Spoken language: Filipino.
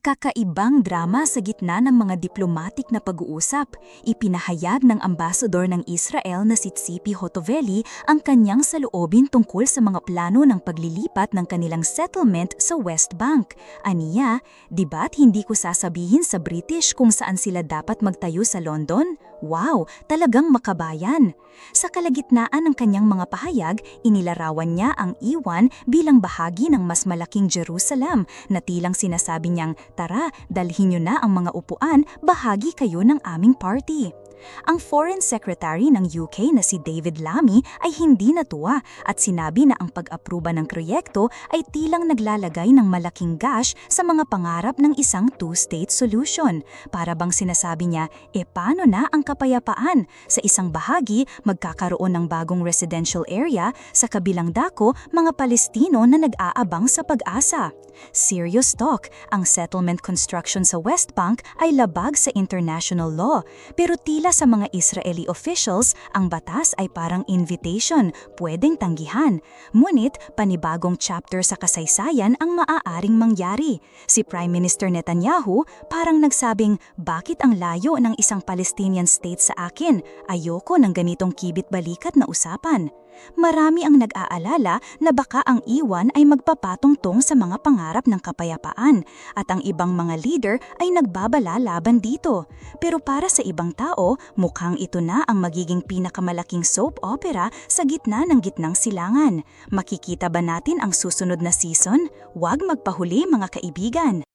Kakaibang drama sa gitna ng mga diplomatic na pag-uusap. Ipinahayag ng ambasador ng Israel na si Tzipi Hotovely ang kanyang saloobin tungkol sa mga plano ng paglilipat ng kanilang settlement sa West Bank. Aniya, di ba't hindi ko sasabihin sa British kung saan sila dapat magtayo sa London? Wow, talagang makabayan. Sa kalagitnaan ng kanyang mga pahayag, inilarawan niya ang iwan bilang bahagi ng mas malaking Jerusalem na tilang sinasabi niyang, tara, dalhin niyo na ang mga upuan, bahagi kayo ng aming party. Ang Foreign Secretary ng UK na si David Lammy ay hindi natuwa at sinabi na ang pag-aproba ng proyekto ay tilang naglalagay ng malaking gash sa mga pangarap ng isang two-state solution. Para bang sinasabi niya, e paano na ang kapayapaan? Sa isang bahagi, magkakaroon ng bagong residential area, sa kabilang dako, mga Palestino na nag-aabang sa pag-asa. Serious talk, ang settlement construction sa West Bank ay labag sa international law, pero tila sa mga Israeli officials, ang batas ay parang invitation, pwedeng tanggihan. Ngunit, panibagong chapter sa kasaysayan ang maaaring mangyari. Si Prime Minister Netanyahu parang nagsabing, bakit ang layo ng isang Palestinian state sa akin? Ayoko ng ganitong kibit-balikat na usapan. Marami ang nag-aalala na baka ang iwan ay magpapatungtong sa mga pangarap ng kapayapaan at ang ibang mga leader ay nagbabala laban dito. Pero para sa ibang tao, mukhang ito na ang magiging pinakamalaking soap opera sa gitna ng gitnang silangan. Makikita ba natin ang susunod na season? Huwag magpahuli mga kaibigan!